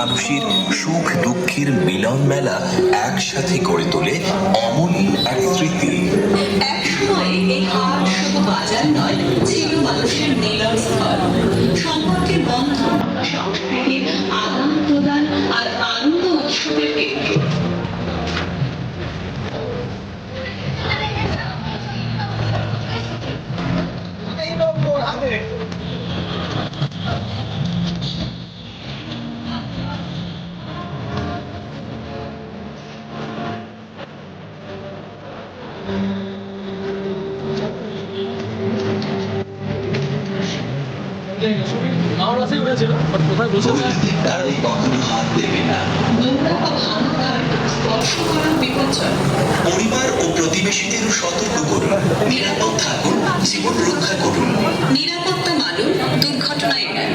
প্রতিবেশীর সুখ দুঃখের মিলন মেলা একসাথে করে তোলে অমলিন এক স্মৃতি। এক সময় এই হাট শুধু বাজার নয়, ছিল মানুষের মিলন স্থল আমার কাছেই উঠেছিল বাট কোথায় বসেছে তারে কখনো হাত দেবে না নোংরা বা ভাঙা ঘর স্পর্শ করা বিপজ্জনক পরিবার ও প্রতিবেশীদের সতর্ক করুন নিরাপদ থাকুন জীবন রক্ষা করুন। নিরাপত্তা মানুন দুর্ঘটনা এড়ান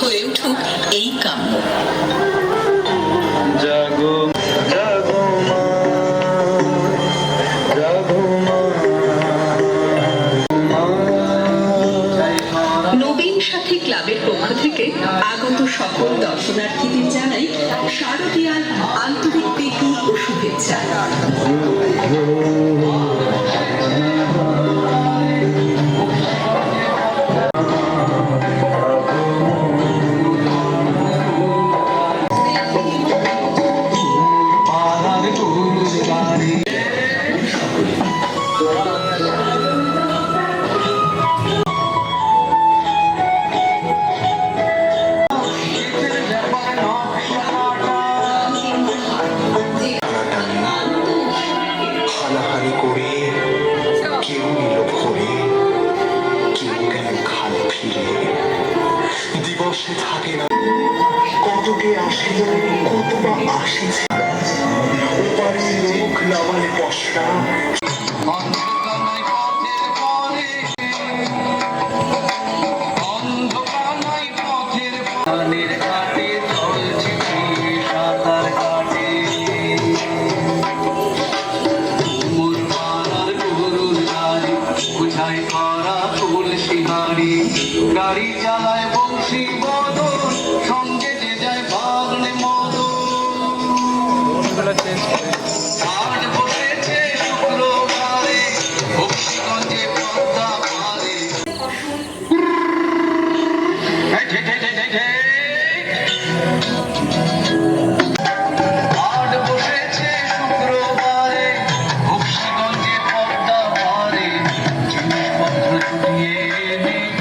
হয়ে উঠুক এই কাম্য। জাগো জাগো মা জাগো মা নবীন সাথী ক্লাবের পক্ষ থেকে আগত সকল দর্শনার্থীদের জানাই শারদীয়ার আন্তরিক প্রীতি ও শুভেচ্ছা। দিবসে থাকে না। কতকে আসিল কত বা আসিছে। ওপারে লোক নামালে পশরা তুলসী গাড়ি চালায় বংশী বদল সঙ্গে যে যায় ভাগ্নে মদন। জিনিসপত্র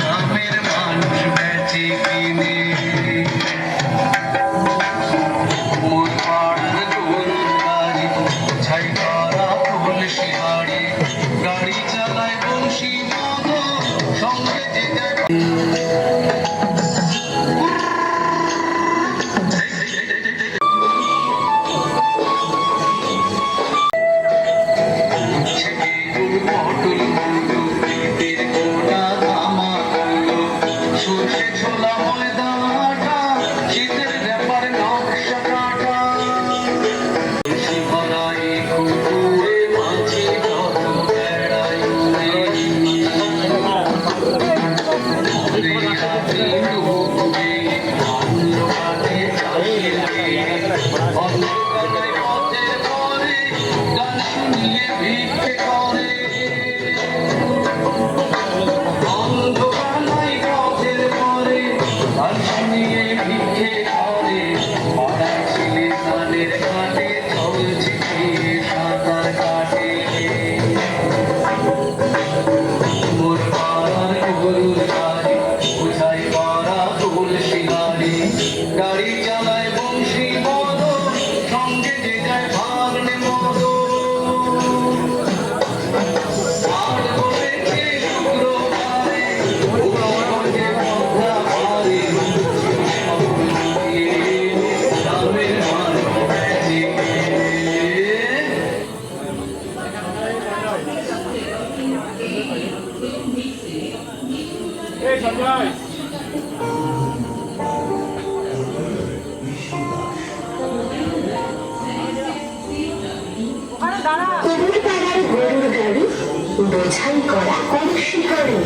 বোঝাই করা কংসিহরে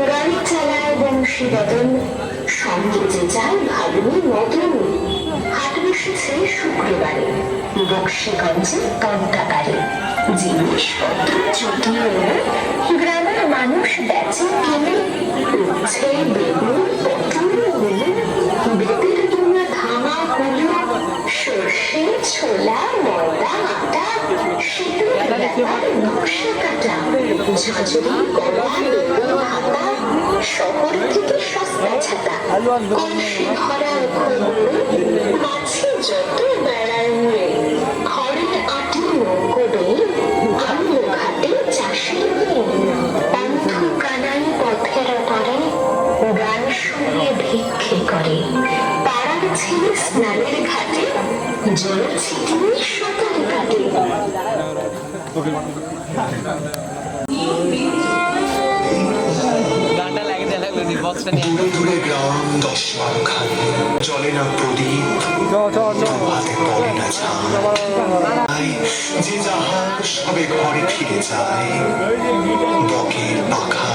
গাড়ি চালায় বংশী বদন শুক্রবারে বক্সিগঞ্জে তন্তাকারে জিনিসপত্র যদিও মানুষ বেচে কিনে উচ্ছে বেগুন পটল উলু বেতের দুনিয়া ধামা হলু সর্ষে ছোলা ময়দা আটা শীতের বেলার নকশা কাটা ঝাঁঝরি কলা লেবু হাতা শহর থেকে সস্তা ছাতা কলসি ভরা ঘুমুড়ে মাছি যত বেড়ার মুড়ে গানটা লাগিয়ে লাগল নি বক্সটা নিয়ে। দূরে দূরে গ্রাম দশ বারো খানি জলে না প্রদীপ। হাতে পড়ে না যে যাহার সবে ঘরে ফিরে যায় বকের পাখায়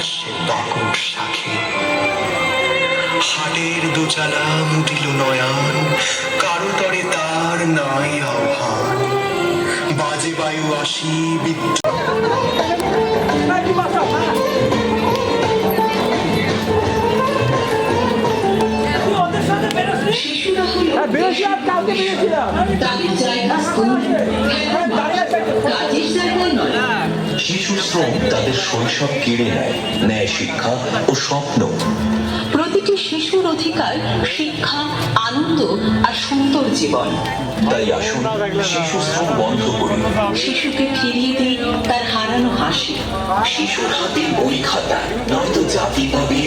পার্শ্বে বাকুর সাখে হাটের দোচালা মুটিল নয়ন কারও তরে তার নাই আহ্বান। বাজে বায়ু আসি বিদ্যুৎ। শিশুরা হলো তাদের জায়গা স্কুল শিশু শ্রম তাদের শৈশব কেড়ে নেয় ন্যায় শিক্ষা ও স্বপ্ন। প্রতিটি শিশুর অধিকার শিক্ষা আনন্দ আর সুন্দর জীবন। তাই আসুন শিশু শ্রম বন্ধ করি। শিশুকে ফিরিয়ে দিই তার হারানো হাসি। শিশুর হাতে বই খাতা নয়তো জাতি পাবে